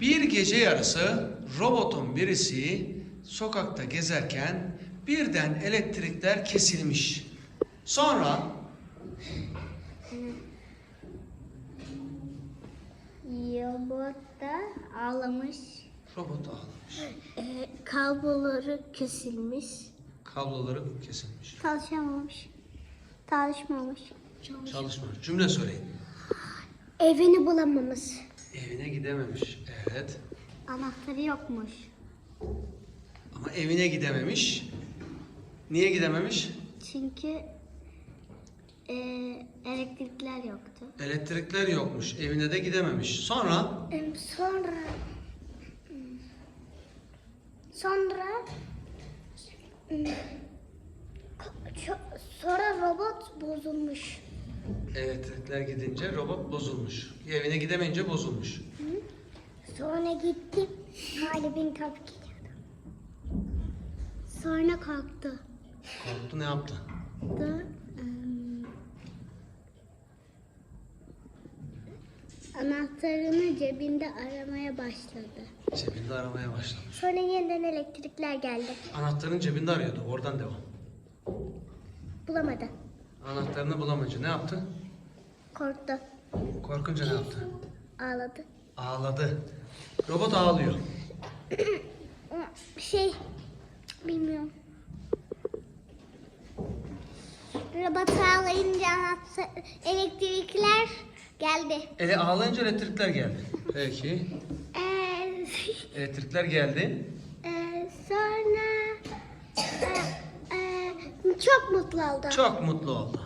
bir gece yarısı robotun birisi sokakta gezerken birden elektrikler kesilmiş. Sonra Robot da ağlamış. robot ağlamış. Ee, kabloları kesilmiş. Kabloları kesilmiş. Çalışamamış. Çalışmamış. Çalışmamış. Cümle söyleyin. Evini bulamamış. Evine gidememiş. Evet. Anahtarı yokmuş. Ama evine gidememiş. Niye gidememiş? Çünkü e, elektrikler yoktu. Elektrikler yokmuş. Evine de gidememiş. Sonra Sonra sonra sonra robot bozulmuş. Elektrikler gidince robot bozulmuş. Evine gidemeyince bozulmuş. Sonra gitti. Galibin kapı gidiyordu. Sonra kalktı. Korktu ne yaptı? Da, ım, anahtarını cebinde aramaya başladı. Cebinde aramaya başladı. Sonra yeniden elektrikler geldi. Anahtarın cebinde arıyordu. Oradan devam. Bulamadı. Anahtarını bulamayınca ne yaptı? Korktu. Korkunca ne yaptı? Ağladı. Ağladı. Robot ağlıyor. Şey bilmiyorum. Robot ağlayınca elektrikler geldi. Ele ağlayınca elektrikler geldi. Peki. Elektrikler geldi. Çok mutlu oldu. Çok mutlu oldu.